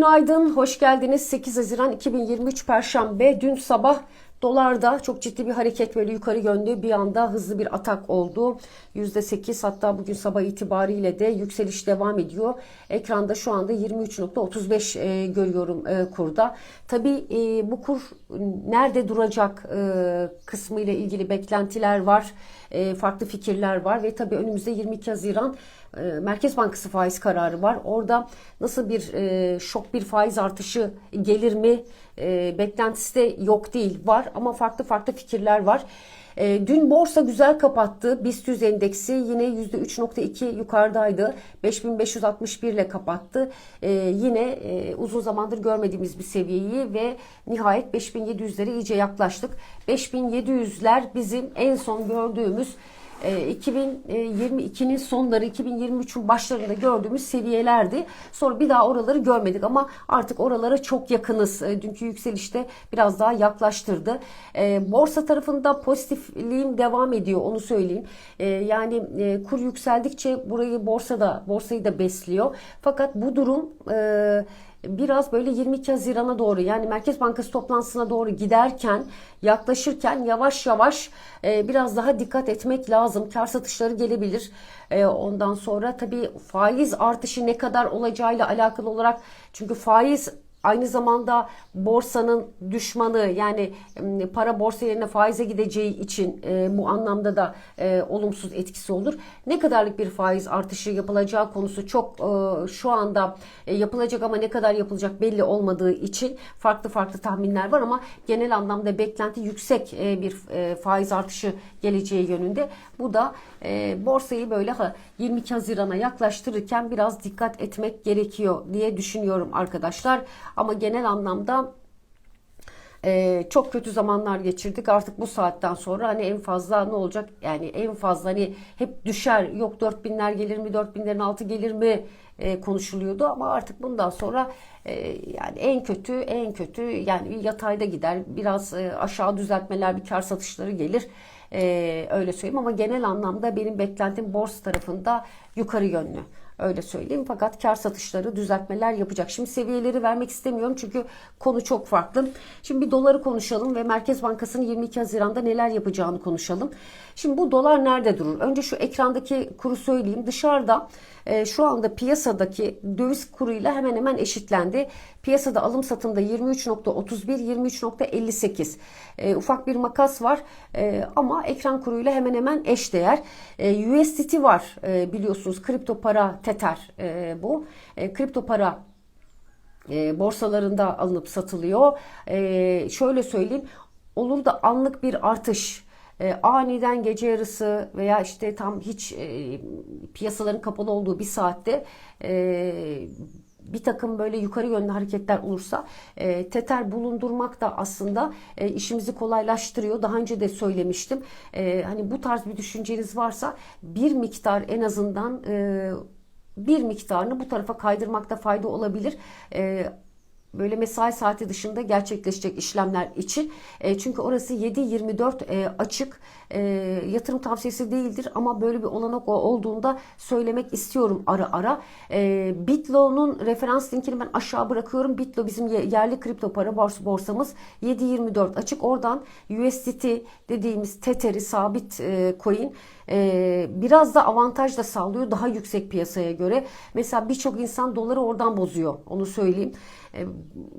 Günaydın, hoş geldiniz. 8 Haziran 2023 Perşembe. Dün sabah dolarda çok ciddi bir hareket böyle yukarı yönlü bir anda hızlı bir atak oldu. %8 hatta bugün sabah itibariyle de yükseliş devam ediyor. Ekranda şu anda 23.35 e, görüyorum e, kurda. Tabii e, bu kur nerede duracak kısmı ile ilgili beklentiler var. Farklı fikirler var ve tabii önümüzde 22 Haziran Merkez Bankası faiz kararı var. Orada nasıl bir e, şok bir faiz artışı gelir mi? E, beklentisi de yok değil var ama farklı farklı fikirler var. E, dün borsa güzel kapattı. BIST 100 endeksi yine %3.2 yukarıdaydı. 5561 ile kapattı. E, yine e, uzun zamandır görmediğimiz bir seviyeyi ve nihayet 5700'lere iyice yaklaştık. 5700'ler bizim en son gördüğümüz 2022'nin sonları 2023'ün başlarında gördüğümüz seviyelerdi. Sonra bir daha oraları görmedik ama artık oralara çok yakınız. E, Dünkü yükselişte biraz daha yaklaştırdı. E, Borsa tarafında pozitifliğim devam ediyor onu söyleyeyim. E, Yani kur yükseldikçe burayı borsada borsayı da besliyor. Fakat bu durum biraz böyle 22 Haziran'a doğru yani Merkez Bankası toplantısına doğru giderken yaklaşırken yavaş yavaş e, biraz daha dikkat etmek lazım. Kar satışları gelebilir. E, ondan sonra tabii faiz artışı ne kadar olacağıyla alakalı olarak çünkü faiz aynı zamanda borsanın düşmanı yani para borsa yerine faize gideceği için e, bu anlamda da e, olumsuz etkisi olur. Ne kadarlık bir faiz artışı yapılacağı konusu çok e, şu anda e, yapılacak ama ne kadar yapılacak belli olmadığı için farklı farklı tahminler var ama genel anlamda beklenti yüksek e, bir e, faiz artışı geleceği yönünde. Bu da e, borsayı böyle ha, 22 Haziran'a yaklaştırırken biraz dikkat etmek gerekiyor diye düşünüyorum arkadaşlar. Ama genel anlamda ee, çok kötü zamanlar geçirdik. Artık bu saatten sonra hani en fazla ne olacak? Yani en fazla hani hep düşer. Yok 4000'ler gelir mi? 4000'lerin altı gelir mi? E, konuşuluyordu ama artık bundan sonra e, yani en kötü en kötü yani yatayda gider. Biraz e, aşağı düzeltmeler bir kar satışları gelir. E, öyle söyleyeyim ama genel anlamda benim beklentim borsa tarafında yukarı yönlü. Öyle söyleyeyim. Fakat kar satışları düzeltmeler yapacak. Şimdi seviyeleri vermek istemiyorum çünkü konu çok farklı. Şimdi bir doları konuşalım ve Merkez Bankası'nın 22 Haziran'da neler yapacağını konuşalım. Şimdi bu dolar nerede durur? Önce şu ekrandaki kuru söyleyeyim. Dışarıda e, şu anda piyasadaki döviz kuruyla hemen hemen eşitlendi. Piyasada alım satımda 23.31, 23.58. E, ufak bir makas var e, ama ekran kuruyla hemen hemen eş değer. E, USDT var e, biliyorsunuz kripto para Tether e, bu. E, kripto para e, borsalarında alınıp satılıyor. E, şöyle söyleyeyim olur da anlık bir artış e, aniden gece yarısı veya işte tam hiç e, piyasaların kapalı olduğu bir saatte e, bir takım böyle yukarı yönlü hareketler olursa e, teter bulundurmak da aslında e, işimizi kolaylaştırıyor. Daha önce de söylemiştim. E, hani bu tarz bir düşünceniz varsa bir miktar en azından e, bir miktarını bu tarafa kaydırmakta fayda olabilir. E, böyle mesai saati dışında gerçekleşecek işlemler için. E, çünkü orası 7-24 e, açık e, yatırım tavsiyesi değildir ama böyle bir olanak olduğunda söylemek istiyorum ara ara. E, Bitlo'nun referans linkini ben aşağı bırakıyorum. Bitlo bizim yerli kripto para borsamız 7-24 açık. Oradan USDT dediğimiz Tether'i sabit e, coin e, biraz da avantaj da sağlıyor daha yüksek piyasaya göre. Mesela birçok insan doları oradan bozuyor onu söyleyeyim.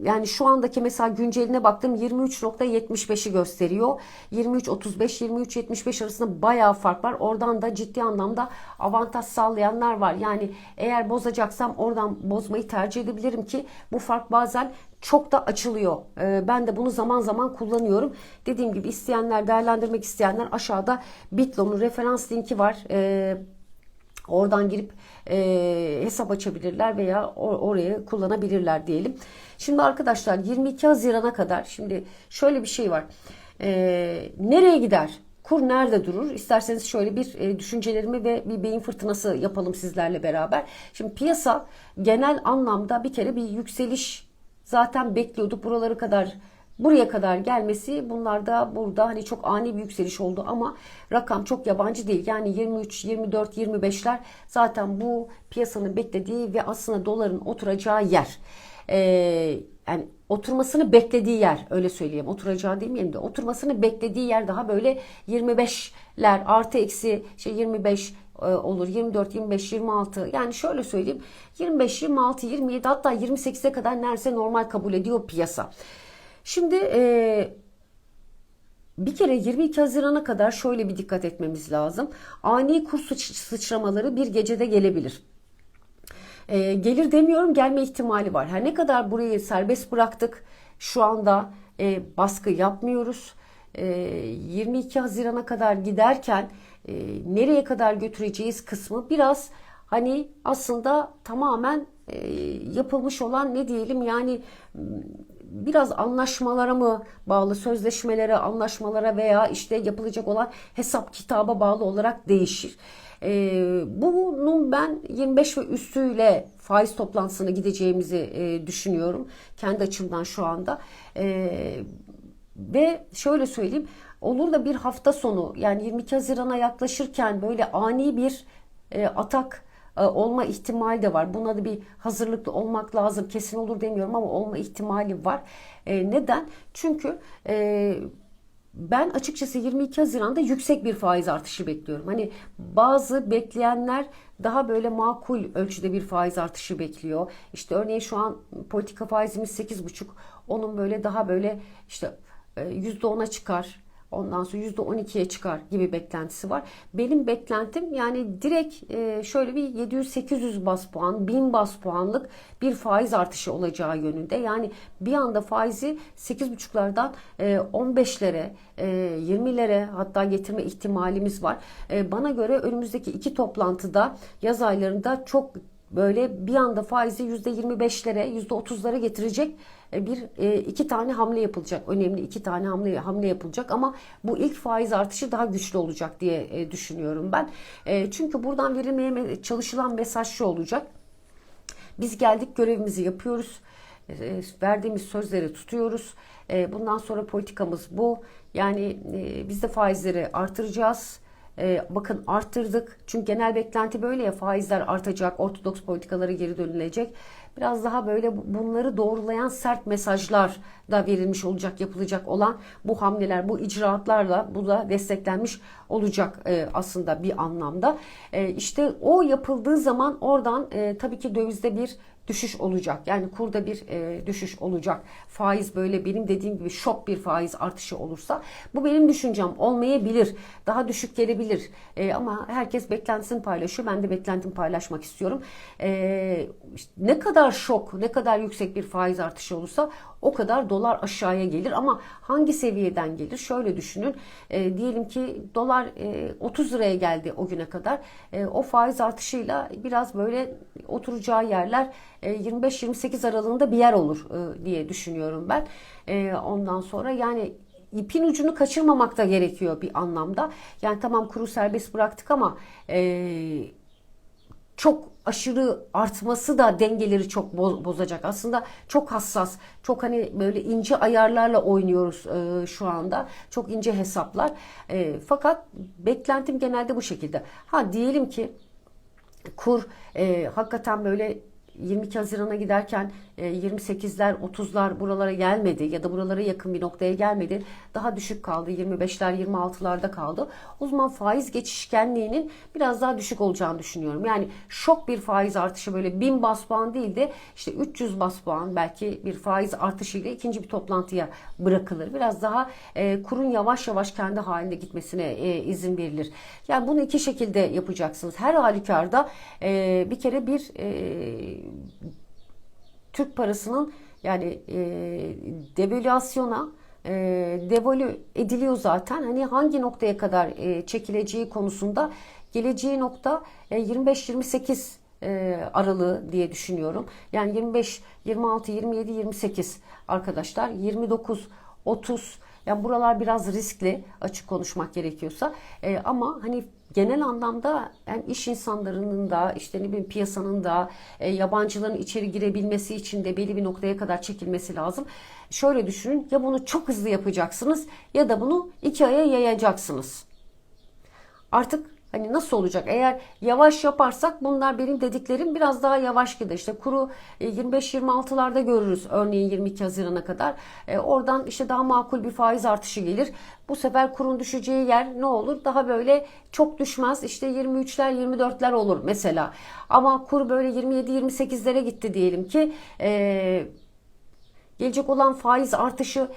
Yani şu andaki mesela günceline baktım 23.75'i gösteriyor. 23.35 23.75 arasında bayağı fark var. Oradan da ciddi anlamda avantaj sağlayanlar var. Yani eğer bozacaksam oradan bozmayı tercih edebilirim ki bu fark bazen çok da açılıyor. Ee, ben de bunu zaman zaman kullanıyorum. Dediğim gibi isteyenler, değerlendirmek isteyenler aşağıda Bitlo'nun referans linki var. Oradan girip e, hesap açabilirler veya orayı kullanabilirler diyelim. Şimdi arkadaşlar 22 Haziran'a kadar şimdi şöyle bir şey var. Ee, nereye gider? Kur nerede durur? İsterseniz şöyle bir e, düşüncelerimi ve bir beyin fırtınası yapalım sizlerle beraber. Şimdi piyasa genel anlamda bir kere bir yükseliş zaten bekliyorduk buraları kadar buraya kadar gelmesi bunlar da burada hani çok ani bir yükseliş oldu ama rakam çok yabancı değil. Yani 23, 24, 25'ler zaten bu piyasanın beklediği ve aslında doların oturacağı yer. e, yani oturmasını beklediği yer öyle söyleyeyim oturacağı demeyeyim de oturmasını beklediği yer daha böyle 25'ler artı eksi şey 25 e, olur 24 25 26 yani şöyle söyleyeyim 25 26 27 hatta 28'e kadar neredeyse normal kabul ediyor piyasa. Şimdi e, bir kere 22 Haziran'a kadar şöyle bir dikkat etmemiz lazım. Ani kur sıç- sıçramaları bir gecede gelebilir. E, gelir demiyorum gelme ihtimali var. Her ne kadar burayı serbest bıraktık şu anda e, baskı yapmıyoruz. E, 22 Haziran'a kadar giderken e, nereye kadar götüreceğiz kısmı biraz hani aslında tamamen e, yapılmış olan ne diyelim yani biraz anlaşmalara mı bağlı, sözleşmelere, anlaşmalara veya işte yapılacak olan hesap kitaba bağlı olarak değişir. Ee, bunun ben 25 ve üstüyle faiz toplantısına gideceğimizi e, düşünüyorum. Kendi açımdan şu anda. Ee, ve şöyle söyleyeyim. Olur da bir hafta sonu yani 22 Haziran'a yaklaşırken böyle ani bir e, atak e, olma ihtimali de var. Buna da bir hazırlıklı olmak lazım. Kesin olur demiyorum ama olma ihtimali var. E, neden? Çünkü e, ben açıkçası 22 Haziran'da yüksek bir faiz artışı bekliyorum. Hani bazı bekleyenler daha böyle makul ölçüde bir faiz artışı bekliyor. İşte örneğin şu an politika faizimiz 8,5. Onun böyle daha böyle işte e, %10'a çıkar. Ondan sonra %12'ye çıkar gibi beklentisi var. Benim beklentim yani direkt e, şöyle bir 700-800 bas puan, 1000 bas puanlık bir faiz artışı olacağı yönünde. Yani bir anda faizi 8,5'lardan 15'lere, 20'lere hatta getirme ihtimalimiz var. E, Bana göre önümüzdeki iki toplantıda yaz aylarında çok böyle bir anda faizi %25'lere, %30'lara getirecek bir e, iki tane hamle yapılacak. Önemli iki tane hamle hamle yapılacak ama bu ilk faiz artışı daha güçlü olacak diye e, düşünüyorum ben. Çünkü buradan verilmeye çalışılan mesaj şu olacak. Biz geldik görevimizi yapıyoruz. Verdiğimiz sözleri tutuyoruz. Bundan sonra politikamız bu. Yani biz de faizleri artıracağız. Ee, bakın arttırdık. Çünkü genel beklenti böyle ya faizler artacak, ortodoks politikaları geri dönülecek. Biraz daha böyle bunları doğrulayan sert mesajlar da verilmiş olacak, yapılacak olan bu hamleler, bu icraatlarla bu da desteklenmiş olacak e, aslında bir anlamda. E, işte o yapıldığı zaman oradan e, tabii ki dövizde bir düşüş olacak. Yani kurda bir e, düşüş olacak. Faiz böyle benim dediğim gibi şok bir faiz artışı olursa bu benim düşüncem olmayabilir. Daha düşük gelebilir. E, ama herkes beklentisini paylaşıyor. Ben de beklentimi paylaşmak istiyorum. E, işte ne kadar şok, ne kadar yüksek bir faiz artışı olursa o kadar dolar aşağıya gelir ama hangi seviyeden gelir? Şöyle düşünün. E, diyelim ki dolar e, 30 liraya geldi o güne kadar. E, o faiz artışıyla biraz böyle oturacağı yerler 25-28 aralığında bir yer olur e, diye düşünüyorum ben. E, ondan sonra yani ipin ucunu kaçırmamak da gerekiyor bir anlamda. Yani tamam kuru serbest bıraktık ama e, çok aşırı artması da dengeleri çok bozacak. Aslında çok hassas, çok hani böyle ince ayarlarla oynuyoruz e, şu anda. Çok ince hesaplar. E, fakat beklentim genelde bu şekilde. Ha diyelim ki kur e, hakikaten böyle 22 Haziran'a giderken 28'ler e, 30'lar buralara gelmedi ya da buralara yakın bir noktaya gelmedi. Daha düşük kaldı 25'ler 26'larda kaldı. O zaman faiz geçişkenliğinin biraz daha düşük olacağını düşünüyorum. Yani şok bir faiz artışı böyle 1000 bas puan değil de işte 300 bas puan belki bir faiz artışıyla ikinci bir toplantıya bırakılır. Biraz daha e, kurun yavaş yavaş kendi halinde gitmesine e, izin verilir. Yani bunu iki şekilde yapacaksınız. Her halükarda bir kere bir Türk parasının yani e, devalüasyona e, devalü ediliyor zaten. Hani hangi noktaya kadar e, çekileceği konusunda geleceği nokta e, 25-28 e, aralığı diye düşünüyorum. Yani 25, 26, 27, 28 arkadaşlar 29, 30 yani buralar biraz riskli açık konuşmak gerekiyorsa e, ama hani genel anlamda yani iş insanlarının da işte ne bileyim piyasanın da e, yabancıların içeri girebilmesi için de belli bir noktaya kadar çekilmesi lazım. Şöyle düşünün ya bunu çok hızlı yapacaksınız ya da bunu iki aya yayacaksınız. Artık Hani nasıl olacak? Eğer yavaş yaparsak bunlar benim dediklerim biraz daha yavaş gider. İşte kuru e, 25-26'larda görürüz örneğin 22 Haziran'a kadar. E, oradan işte daha makul bir faiz artışı gelir. Bu sefer kurun düşeceği yer ne olur? Daha böyle çok düşmez. İşte 23'ler 24'ler olur mesela. Ama kur böyle 27-28'lere gitti diyelim ki. E, gelecek olan faiz artışı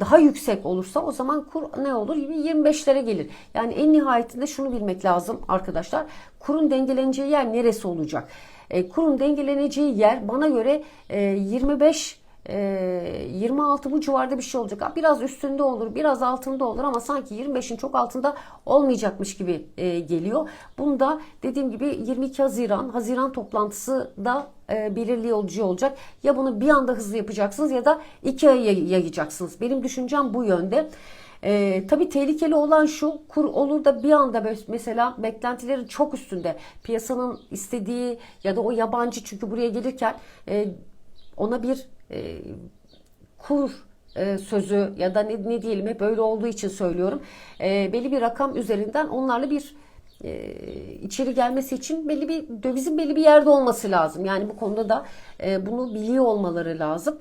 daha yüksek olursa o zaman kur ne olur? 25'lere gelir. Yani en nihayetinde şunu bilmek lazım arkadaşlar. Kurun dengeleneceği yer neresi olacak? E, kurun dengeleneceği yer bana göre e, 25 26 bu civarda bir şey olacak. Biraz üstünde olur, biraz altında olur ama sanki 25'in çok altında olmayacakmış gibi e, geliyor. Bunda dediğim gibi 22 Haziran, Haziran toplantısı da e, belirleyici olacak. Ya bunu bir anda hızlı yapacaksınız ya da iki aya yayacaksınız. Benim düşüncem bu yönde. E, tabii tehlikeli olan şu kur olur da bir anda mesela beklentilerin çok üstünde piyasanın istediği ya da o yabancı çünkü buraya gelirken e, ona bir e, kur e, sözü ya da ne, ne diyelim hep öyle olduğu için söylüyorum. E, belli bir rakam üzerinden onlarla bir e, içeri gelmesi için belli bir dövizin belli bir yerde olması lazım. Yani bu konuda da bunu biliyor olmaları lazım.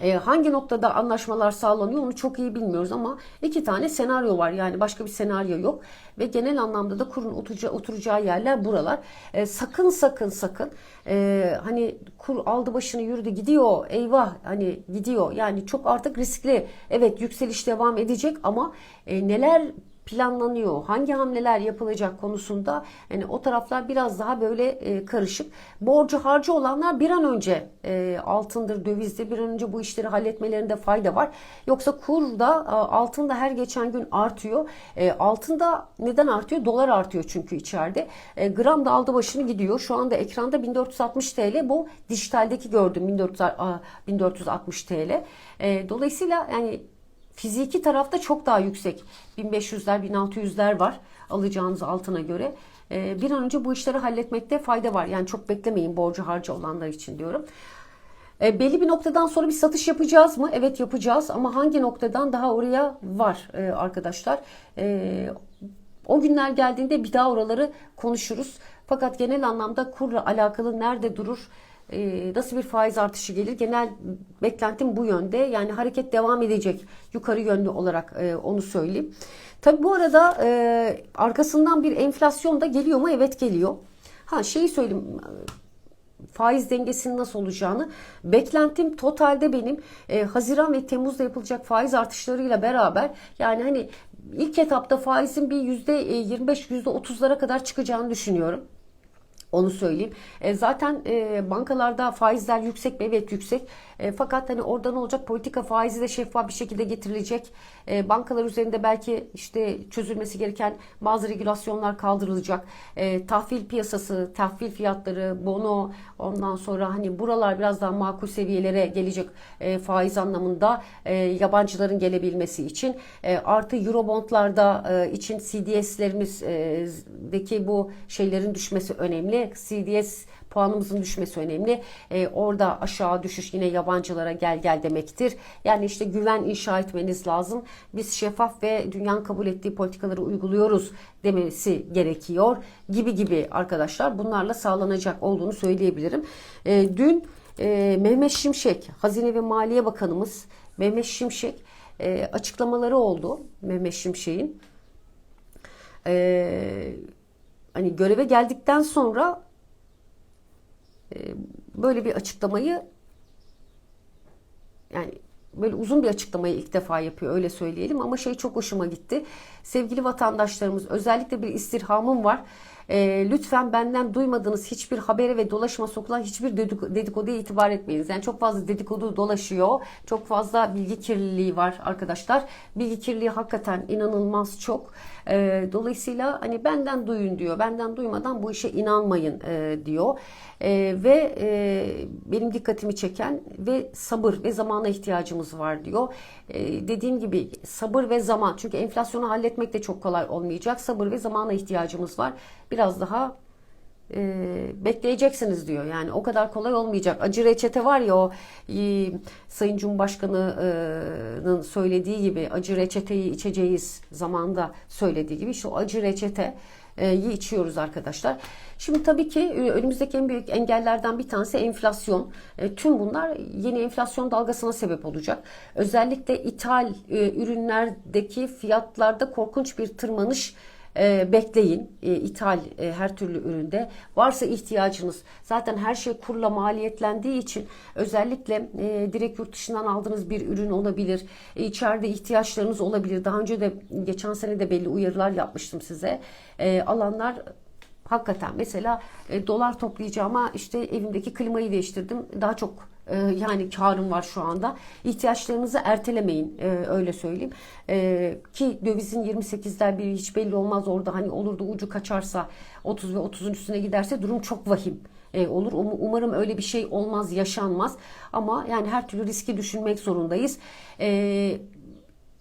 E, hangi noktada anlaşmalar sağlanıyor onu çok iyi bilmiyoruz ama iki tane senaryo var. Yani başka bir senaryo yok. Ve genel anlamda da kurun oturacağı, oturacağı yerler buralar. E, sakın sakın sakın e, hani kur aldı başını yürüdü gidiyor eyvah hani gidiyor. Yani çok artık riskli. Evet yükseliş devam edecek ama e, neler planlanıyor, hangi hamleler yapılacak konusunda yani o taraflar biraz daha böyle e, karışık. Borcu harcı olanlar bir an önce e, altındır, dövizdir bir an önce bu işleri halletmelerinde fayda var. Yoksa kur da e, altın da her geçen gün artıyor. E, altın da neden artıyor? Dolar artıyor çünkü içeride. E, gram da aldı başını gidiyor. Şu anda ekranda 1460 TL bu dijitaldeki gördüm 1400, 1460 TL. Dolayısıyla yani Fiziki tarafta çok daha yüksek. 1500'ler, 1600'ler var alacağınız altına göre. Ee, bir an önce bu işleri halletmekte fayda var. Yani çok beklemeyin borcu harcı olanlar için diyorum. E, belli bir noktadan sonra bir satış yapacağız mı? Evet yapacağız ama hangi noktadan daha oraya var e, arkadaşlar. E, o günler geldiğinde bir daha oraları konuşuruz. Fakat genel anlamda kurla alakalı nerede durur? Ee, nasıl bir faiz artışı gelir? Genel beklentim bu yönde. Yani hareket devam edecek yukarı yönlü olarak e, onu söyleyeyim. Tabi bu arada e, arkasından bir enflasyon da geliyor mu? Evet geliyor. Ha şeyi söyleyeyim faiz dengesinin nasıl olacağını beklentim totalde benim e, Haziran ve Temmuz'da yapılacak faiz artışlarıyla beraber yani hani ilk etapta faizin bir yüzde 25 yüzde 30'lara kadar çıkacağını düşünüyorum. Onu söyleyeyim. E, zaten e, bankalarda faizler yüksek mi? Evet yüksek. E, fakat hani oradan olacak politika faizi de şeffaf bir şekilde getirilecek. E, bankalar üzerinde belki işte çözülmesi gereken bazı regülasyonlar kaldırılacak. E, tahvil piyasası, tahvil fiyatları, bono ondan sonra hani buralar biraz daha makul seviyelere gelecek e, faiz anlamında e, yabancıların gelebilmesi için e, artı eurobondlarda e, için CDS'lerimizdeki e, bu şeylerin düşmesi önemli. CDS puanımızın düşmesi önemli. E, orada aşağı düşüş yine yabancılara gel gel demektir. Yani işte güven inşa etmeniz lazım. Biz şeffaf ve dünyanın kabul ettiği politikaları uyguluyoruz demesi gerekiyor gibi gibi arkadaşlar bunlarla sağlanacak olduğunu söyleyebilirim. E, dün e, Mehmet Şimşek Hazine ve Maliye Bakanımız Mehmet Şimşek e, açıklamaları oldu Mehmet Şimşek'in. E, hani göreve geldikten sonra böyle bir açıklamayı yani böyle uzun bir açıklamayı ilk defa yapıyor öyle söyleyelim ama şey çok hoşuma gitti. Sevgili vatandaşlarımız özellikle bir istirhamım var. E, lütfen benden duymadığınız hiçbir habere ve dolaşıma sokulan hiçbir dedikoduya itibar etmeyiniz. Yani çok fazla dedikodu dolaşıyor. Çok fazla bilgi kirliliği var arkadaşlar. Bilgi kirliliği hakikaten inanılmaz çok. E, dolayısıyla hani benden duyun diyor. Benden duymadan bu işe inanmayın e, diyor. E, ve e, benim dikkatimi çeken ve sabır ve zamana ihtiyacımız var diyor. E, dediğim gibi sabır ve zaman. Çünkü enflasyonu halletmek de çok kolay olmayacak. Sabır ve zamana ihtiyacımız var. Biraz daha e, bekleyeceksiniz diyor. Yani o kadar kolay olmayacak. Acı reçete var ya o e, Sayın Cumhurbaşkanı'nın söylediği gibi acı reçeteyi içeceğiz zamanda söylediği gibi işte o acı reçete iyi içiyoruz arkadaşlar. Şimdi tabii ki e, önümüzdeki en büyük engellerden bir tanesi enflasyon. E, tüm bunlar yeni enflasyon dalgasına sebep olacak. Özellikle ithal e, ürünlerdeki fiyatlarda korkunç bir tırmanış e, bekleyin. E, ithal e, her türlü üründe. Varsa ihtiyacınız zaten her şey kurla maliyetlendiği için özellikle e, direkt yurt dışından aldığınız bir ürün olabilir. E, içeride ihtiyaçlarınız olabilir. Daha önce de geçen sene de belli uyarılar yapmıştım size. E, alanlar hakikaten mesela e, dolar toplayacağıma işte evimdeki klimayı değiştirdim. Daha çok e, yani karım var şu anda. İhtiyaçlarınızı ertelemeyin e, öyle söyleyeyim. E, ki dövizin 28'ler bir hiç belli olmaz orada hani olur da ucu kaçarsa 30 ve 30'un üstüne giderse durum çok vahim e, olur. Um- Umarım öyle bir şey olmaz, yaşanmaz. Ama yani her türlü riski düşünmek zorundayız. E,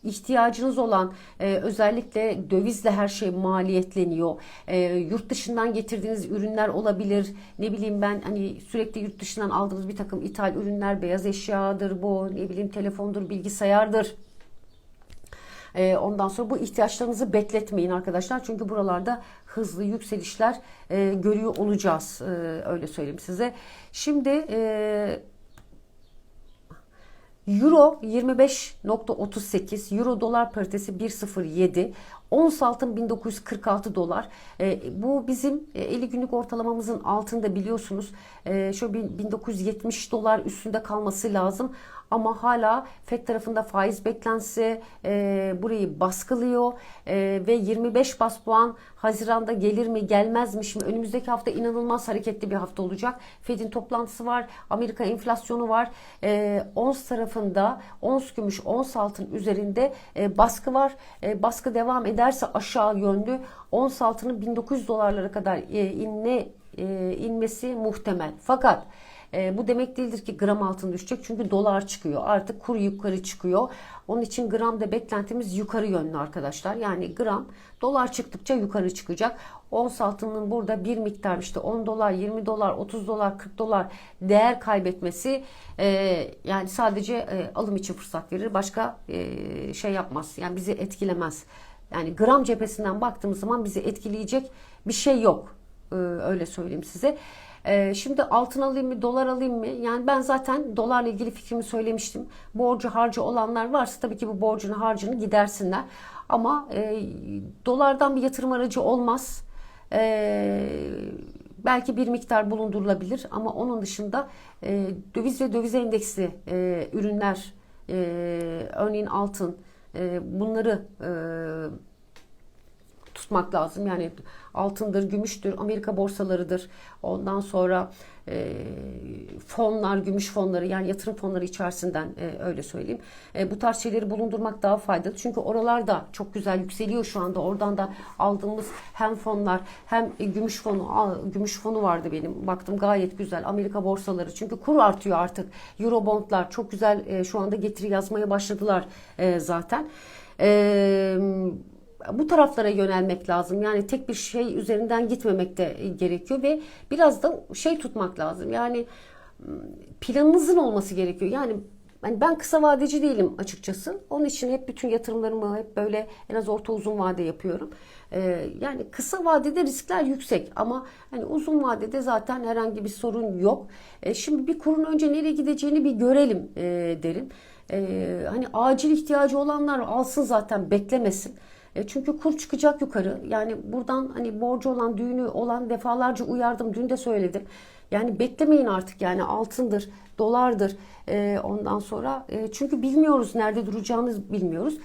ihtiyacınız olan e, özellikle dövizle her şey maliyetleniyor. E, yurt dışından getirdiğiniz ürünler olabilir. Ne bileyim ben hani sürekli yurt dışından aldığınız bir takım ithal ürünler, beyaz eşyadır bu, ne bileyim telefondur, bilgisayardır. E, ondan sonra bu ihtiyaçlarınızı bekletmeyin arkadaşlar. Çünkü buralarda hızlı yükselişler e, görüyor olacağız. E, öyle söyleyeyim size. Şimdi e, Euro 25.38, Euro dolar paritesi 1.07, ons altın 1946 dolar. E, bu bizim e, 50 günlük ortalamamızın altında biliyorsunuz. E, şöyle 1970 dolar üstünde kalması lazım. Ama hala FED tarafında faiz beklentisi e, burayı baskılıyor e, ve 25 bas puan Haziran'da gelir mi gelmez mi? Şimdi önümüzdeki hafta inanılmaz hareketli bir hafta olacak. Fed'in toplantısı var, Amerika enflasyonu var. E, ons tarafında ons gümüş, ons altın üzerinde e, baskı var. E, baskı devam ederse aşağı yönlü ons altının 1900 dolarlara kadar e, inme e, inmesi muhtemel. Fakat e, bu demek değildir ki gram altın düşecek çünkü dolar çıkıyor. Artık kur yukarı çıkıyor. Onun için gramda beklentimiz yukarı yönlü arkadaşlar. Yani gram dolar çıktıkça yukarı çıkacak. Ons altının burada bir miktar işte 10 dolar, 20 dolar, 30 dolar, 40 dolar değer kaybetmesi e, yani sadece e, alım için fırsat verir. Başka e, şey yapmaz. Yani bizi etkilemez. Yani gram cephesinden baktığımız zaman bizi etkileyecek bir şey yok. E, öyle söyleyeyim size. Ee, şimdi altın alayım mı, dolar alayım mı? Yani ben zaten dolarla ilgili fikrimi söylemiştim. Borcu harcı olanlar varsa tabii ki bu borcunu harcını gidersinler. Ama e, dolardan bir yatırım aracı olmaz. E, belki bir miktar bulundurulabilir ama onun dışında e, döviz ve döviz endeksli e, ürünler, e, örneğin altın, e, bunları e, tutmak lazım. Yani altındır, gümüştür, Amerika borsalarıdır. Ondan sonra e, fonlar, gümüş fonları yani yatırım fonları içerisinden e, öyle söyleyeyim. E, bu tarz şeyleri bulundurmak daha faydalı. Çünkü oralar da çok güzel yükseliyor şu anda. Oradan da aldığımız hem fonlar hem e, gümüş fonu, a, gümüş fonu vardı benim. Baktım gayet güzel. Amerika borsaları. Çünkü kur artıyor artık. Eurobondlar çok güzel e, şu anda getiri yazmaya başladılar e, zaten. Eee bu taraflara yönelmek lazım. Yani tek bir şey üzerinden gitmemek de gerekiyor ve biraz da şey tutmak lazım. Yani planınızın olması gerekiyor. Yani yani ben kısa vadeci değilim açıkçası. Onun için hep bütün yatırımlarımı hep böyle en az orta uzun vade yapıyorum. Ee, yani kısa vadede riskler yüksek ama hani uzun vadede zaten herhangi bir sorun yok. Ee, şimdi bir kurun önce nereye gideceğini bir görelim e, derim. Ee, hani acil ihtiyacı olanlar alsın zaten beklemesin. E, çünkü kur çıkacak yukarı. Yani buradan hani borcu olan, düğünü olan defalarca uyardım. Dün de söyledim. Yani beklemeyin artık yani altındır, dolardır. E, ondan sonra e, çünkü bilmiyoruz nerede duracağını bilmiyoruz.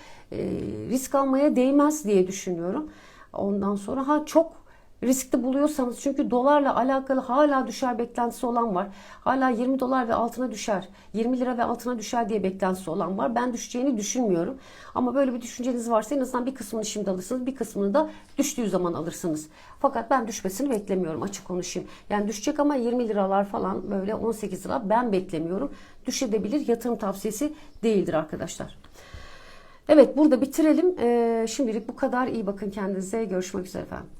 Risk almaya değmez diye düşünüyorum. Ondan sonra ha çok riskli buluyorsanız çünkü dolarla alakalı hala düşer beklentisi olan var. Hala 20 dolar ve altına düşer. 20 lira ve altına düşer diye beklentisi olan var. Ben düşeceğini düşünmüyorum. Ama böyle bir düşünceniz varsa en azından bir kısmını şimdi alırsınız. Bir kısmını da düştüğü zaman alırsınız. Fakat ben düşmesini beklemiyorum açık konuşayım. Yani düşecek ama 20 liralar falan böyle 18 lira ben beklemiyorum. Düşebilir yatırım tavsiyesi değildir arkadaşlar. Evet burada bitirelim. Ee, şimdilik bu kadar. İyi bakın kendinize. Görüşmek üzere efendim.